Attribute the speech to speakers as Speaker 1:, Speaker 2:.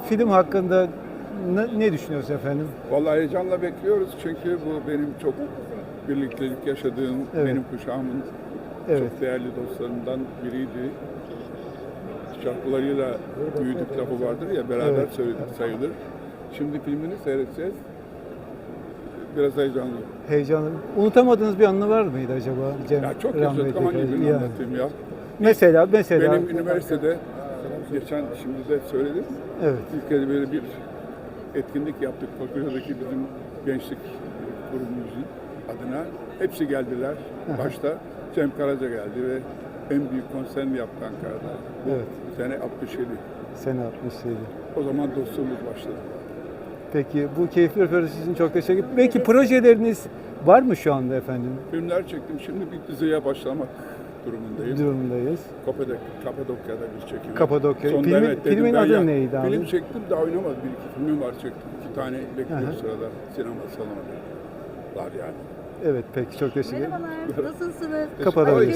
Speaker 1: Film hakkında ne, ne düşünüyorsunuz efendim?
Speaker 2: Vallahi heyecanla bekliyoruz çünkü bu benim çok birliktelik yaşadığım,
Speaker 1: Evet.
Speaker 2: benim kuşağımın
Speaker 1: Evet.
Speaker 2: çok değerli dostlarımdan biriydi. Şarkılarıyla büyüdük lafı vardır ya, beraber
Speaker 1: Evet.
Speaker 2: söyledik sayılır. Şimdi filmini seyredeceğiz. Biraz heyecanlı.
Speaker 1: Heyecanlı. Unutamadığınız bir anı var mıydı acaba Cem
Speaker 2: Ya çok
Speaker 1: rahmetli
Speaker 2: yaşadık ama birini
Speaker 1: yani.
Speaker 2: anlatayım ya.
Speaker 1: Mesela mesela
Speaker 2: Benim üniversitede, geçen şimdi de söyledim,
Speaker 1: evet.
Speaker 2: ilk kez böyle bir etkinlik yaptık fakültedeki bizim gençlik grubumuzun adına. Hepsi geldiler. Başta Cem Karaca geldi ve en büyük konserini yaptı Ankara'da. Bu
Speaker 1: Evet.
Speaker 2: sene 67.
Speaker 1: Sene 67.
Speaker 2: O zaman dostluğumuz başladı.
Speaker 1: Peki bu keyifli röportaj için çok teşekkür ederim. Peki projeleriniz var mı şu anda efendim?
Speaker 2: Filmler çektim. Şimdi bir diziye başlamak durumundayım.
Speaker 1: Durumdayız.
Speaker 2: Kapadok Kapadokya'da bir çekim.
Speaker 1: Kapadokya.
Speaker 2: Sonunda evet dedim
Speaker 1: filmin
Speaker 2: ben
Speaker 1: adı
Speaker 2: ya.
Speaker 1: neydi abi?
Speaker 2: Film çektim daha oynamadım. Bir iki filmim var çektim. İki tane bekliyor
Speaker 1: hı.
Speaker 2: sırada sinema salonunda. Var yani.
Speaker 1: Evet peki çok teşekkür ederim.
Speaker 3: Merhabalar, nasılsınız?
Speaker 1: Kapadokya.